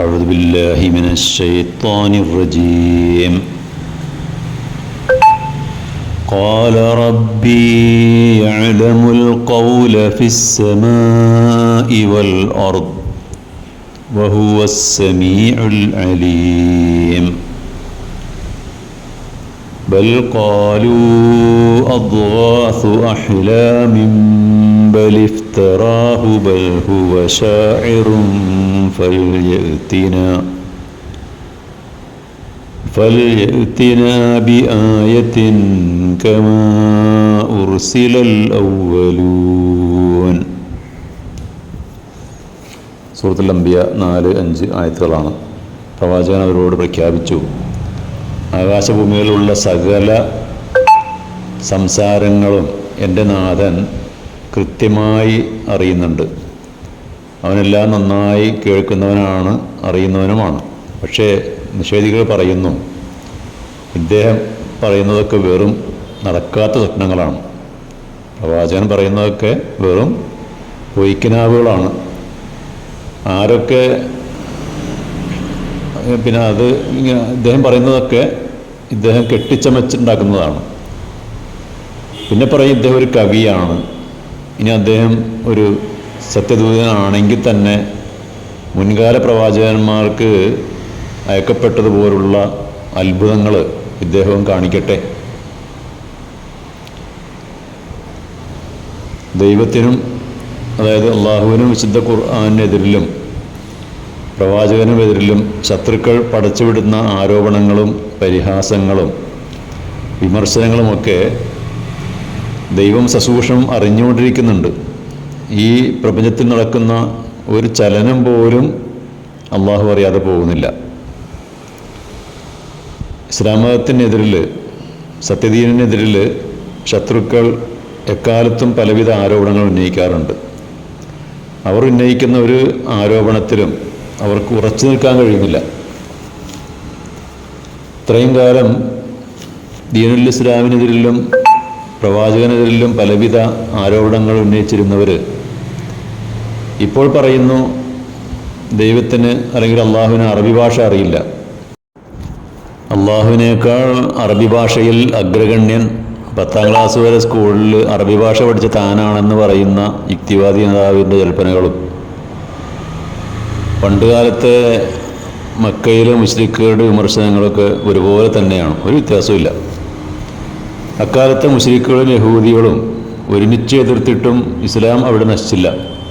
أعوذ بالله من الشيطان الرجيم. قال ربي يعلم القول في السماء والأرض وهو السميع العليم. بل قالوا أضغاث أحلام بل افتراه بل هو شاعر فليأتنا فليأتنا بآية كما أرسل الأولون സൂറത്തുൽ അംബിയ നാല് അഞ്ച് ആയത്തുകളാണ് പ്രവാചകൻ അവരോട് പ്രഖ്യാപിച്ചു ആകാശഭൂമികളിലുള്ള സകല സംസാരങ്ങളും എൻ്റെ നാഥൻ കൃത്യമായി അറിയുന്നുണ്ട് അവനെല്ലാം നന്നായി കേൾക്കുന്നവനാണ് അറിയുന്നവനുമാണ്. പക്ഷേ നിഷേധികൾ പറയുന്നു ഇദ്ദേഹം പറയുന്നതൊക്കെ വെറും നടക്കാത്ത സ്വപ്നങ്ങളാണ്. പ്രവാചകൻ പറയുന്നതൊക്കെ വെറും പൊയ്ക്കിനാവുകളാണ്. ആരൊക്കെ പിന്നെ അത് ഇദ്ദേഹം പറയുന്നതൊക്കെ ഇദ്ദേഹം കെട്ടിച്ചമച്ചുണ്ടാക്കുന്നതാണ്. പിന്നെ പറയും ഇദ്ദേഹം ഒരു കവിയാണ്. ഇനി അദ്ദേഹം ഒരു സത്യദൂതനാണെങ്കിൽ തന്നെ മുൻകാല പ്രവാചകന്മാർക്ക് അയക്കപ്പെട്ടതുപോലുള്ള അത്ഭുതങ്ങൾ ഇദ്ദേഹവും കാണിക്കട്ടെ. ദൈവത്തിനും അതായത് അള്ളാഹുവിനും വിശുദ്ധ ഖുർആാനെതിരിലും പ്രവാചകനുമെതിരിലും ശത്രുക്കൾ പടച്ചുവിടുന്ന ആരോപണങ്ങളും പരിഹാസങ്ങളും വിമർശനങ്ങളുമൊക്കെ ദൈവം സസൂക്ഷ്മം അറിഞ്ഞുകൊണ്ടിരിക്കുന്നുണ്ട്. ഈ പ്രപഞ്ചത്തിൽ നടക്കുന്ന ഒരു ചലനം പോലും അള്ളാഹു അറിയാതെ പോകുന്നില്ല. ഇസ്ലാം മതത്തിനെതിരിൽ സത്യദീനെതിരിൽ ശത്രുക്കൾ എക്കാലത്തും പലവിധ ആരോപണങ്ങൾ ഉന്നയിക്കാറുണ്ട്. അവർ ഉന്നയിക്കുന്ന ഒരു ആരോപണത്തിലും അവർക്ക് ഉറച്ചു നിൽക്കാൻ കഴിയുന്നില്ല. ഇത്രയും കാലം ദീനുൽ ഇസ്ലാമിനെതിരിലും പ്രവാചകനെതിരിലും പലവിധ ആരോപണങ്ങൾ ഉന്നയിച്ചിരുന്നവർ ഇപ്പോൾ പറയുന്നു ദൈവത്തിന് അല്ലെങ്കിൽ അള്ളാഹുവിന് അറബി ഭാഷ അറിയില്ല. അള്ളാഹുവിനേക്കാൾ അറബി ഭാഷയിൽ അഗ്രഗണ്യൻ പത്താം ക്ലാസ് വരെ സ്കൂളിൽ അറബി ഭാഷ പഠിച്ച താനാണെന്ന് പറയുന്ന യുക്തിവാദി നേതാവിന്റെ കൽപ്പനകളും. പണ്ടുകാലത്തെ മക്കയിലെ മുസ്ലിക്കുകളുടെ വിമർശനങ്ങളൊക്കെ ഒരുപോലെ തന്നെയാണ്. ഒരു വ്യത്യാസമില്ല അക്കാലത്തെ മുസ്ലിക്കുകളും യഹൂദികളും ഒരുമിച്ച് എതിർത്തിട്ടും ഇസ്ലാം അവിടെ നശിച്ചില്ല.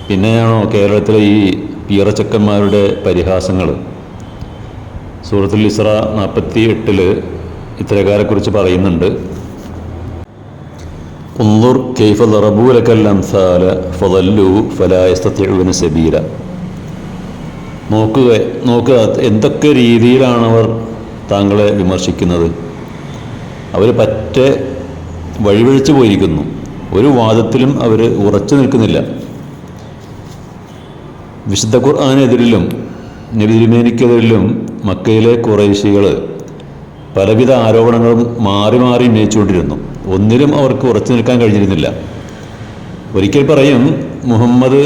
പിന്നെയാണോ കേരളത്തിലെ ഈ പീറച്ചക്കന്മാരുടെ പരിഹാസങ്ങൾ സൂറത്തുൽ ഇസ്ര നാൽപ്പത്തി എട്ടിൽ ഇത്തരക്കാരെക്കുറിച്ച് പറയുന്നുണ്ട്. ഉന്നുർ കെയ്ഫ ലറബൂലക്കൽ അംസാല ഫതല്ലു ഫലായസ്തത്തിഴുവിന് സബീല. നോക്കുക നോക്കുക എന്തൊക്കെ രീതിയിലാണ് അവർ താങ്കളെ വിമർശിക്കുന്നത്? അവർ പറ്റേ വഴിവഴിച്ചു പോയിരിക്കുന്നു. ഒരു വാദത്തിലും അവർ ഉറച്ചു നിൽക്കുന്നില്ല. വിശുദ്ധ ഖുർആാനെതിരിലും നബി തിരുമേനിക്കെതിരിലും മക്കയിലെ കുറേശികൾ പലവിധ ആരോപണങ്ങളും മാറി മാറി ഉന്നയിച്ചുകൊണ്ടിരുന്നു. ഒന്നിലും അവർക്ക് ഉറച്ചു നിൽക്കാൻ കഴിഞ്ഞിരുന്നില്ല. ഒരിക്കൽ പറയും മുഹമ്മദ്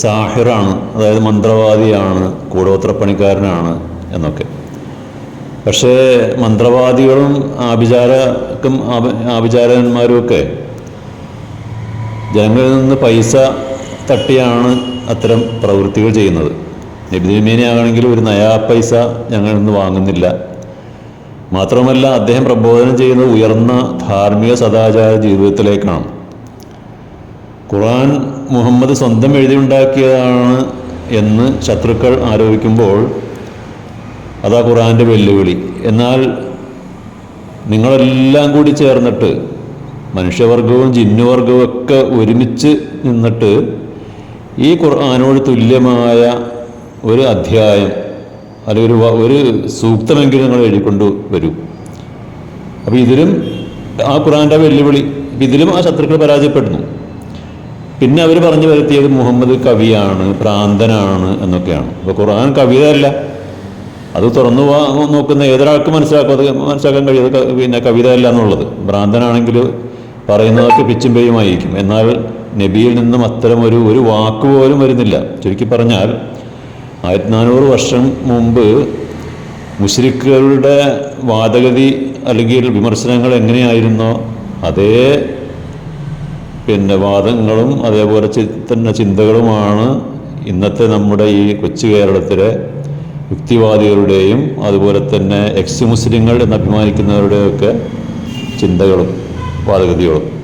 സാഹിറാണ് അതായത് മന്ത്രവാദിയാണ് കൂടോത്രപ്പണിക്കാരനാണ് എന്നൊക്കെ. പക്ഷേ മന്ത്രവാദികളും ആഭിചാരക്കും ആഭിചാരന്മാരും ഒക്കെ ജനങ്ങളിൽ നിന്ന് പൈസ തട്ടിയാണ് അത്തരം പ്രവൃത്തികൾ ചെയ്യുന്നത്. നബിതിരുമേനിയാണെങ്കിൽ ഒരു നയാ പൈസ ഞങ്ങളിൽ നിന്ന് വാങ്ങുന്നില്ല. മാത്രമല്ല അദ്ദേഹം പ്രബോധനം ചെയ്യുന്നത് ഉയർന്ന ധാർമ്മിക സദാചാര ജീവിതത്തിലേക്കാണ്. ഖുർആൻ മുഹമ്മദ് സ്വന്തം എഴുതിയുണ്ടാക്കിയതാണ് എന്ന് ശത്രുക്കൾ ആരോപിക്കുമ്പോൾ അതാ ഖുറാന്റെ വെല്ലുവിളി. എന്നാൽ നിങ്ങളെല്ലാം കൂടി ചേർന്നിട്ട് മനുഷ്യവർഗവും ജിന്നുവർഗവും ഒക്കെ ഒരുമിച്ച് നിന്നിട്ട് ഈ ഖുർആാനോട് തുല്യമായ ഒരു അധ്യായം അല്ലെങ്കിൽ ഒരു സൂക്തമെങ്കിലും നിങ്ങൾ എഴുതിക്കൊണ്ട് വരൂ. അപ്പോൾ ഇതിലും ആ ഖുർആാന്റെ വെല്ലുവിളി ഇതിലും ആ ശത്രുക്കൾ പരാജയപ്പെടുന്നു. പിന്നെ അവർ പറഞ്ഞു വരുത്തിയത് മുഹമ്മദ് കവിയാണ് ഭ്രാന്തനാണ് എന്നൊക്കെയാണ്. അപ്പോൾ ഖുർആൻ കവിതയല്ല. അത് തുറന്നു നോക്കുന്ന ഏതൊരാൾക്ക് മനസ്സിലാക്കും അത് മനസ്സിലാക്കാൻ കഴിയും അത് ക- പിന്നെ കവിതയല്ല എന്നുള്ളത്. ഭ്രാന്തനാണെങ്കിൽ പറയുന്നതൊക്കെ പിച്ചും പേയുമായിരിക്കും എന്നാൽ നബിയിൽ നിന്നും അത്തരം ഒരു ഒരു വാക്ക് പോലും വരുന്നില്ല. ചുരുക്കി പറഞ്ഞാൽ ആയിരത്തി നാനൂറ് വർഷം മുമ്പ് മുസ്ലിക്കുകളുടെ വാദഗതി അല്ലെങ്കിൽ വിമർശനങ്ങൾ എങ്ങനെയായിരുന്നോ അതേ പിന്നെ വാദങ്ങളും അതേപോലെ തന്നെ ചിന്തകളുമാണ് ഇന്നത്തെ നമ്മുടെ ഈ കൊച്ചു കേരളത്തിലെ യുക്തിവാദികളുടെയും അതുപോലെ തന്നെ എക്സ് മുസ്ലിങ്ങൾ എന്ന് അഭിമാനിക്കുന്നവരുടെയൊക്കെ ചിന്തകളും വാദഗതികളും.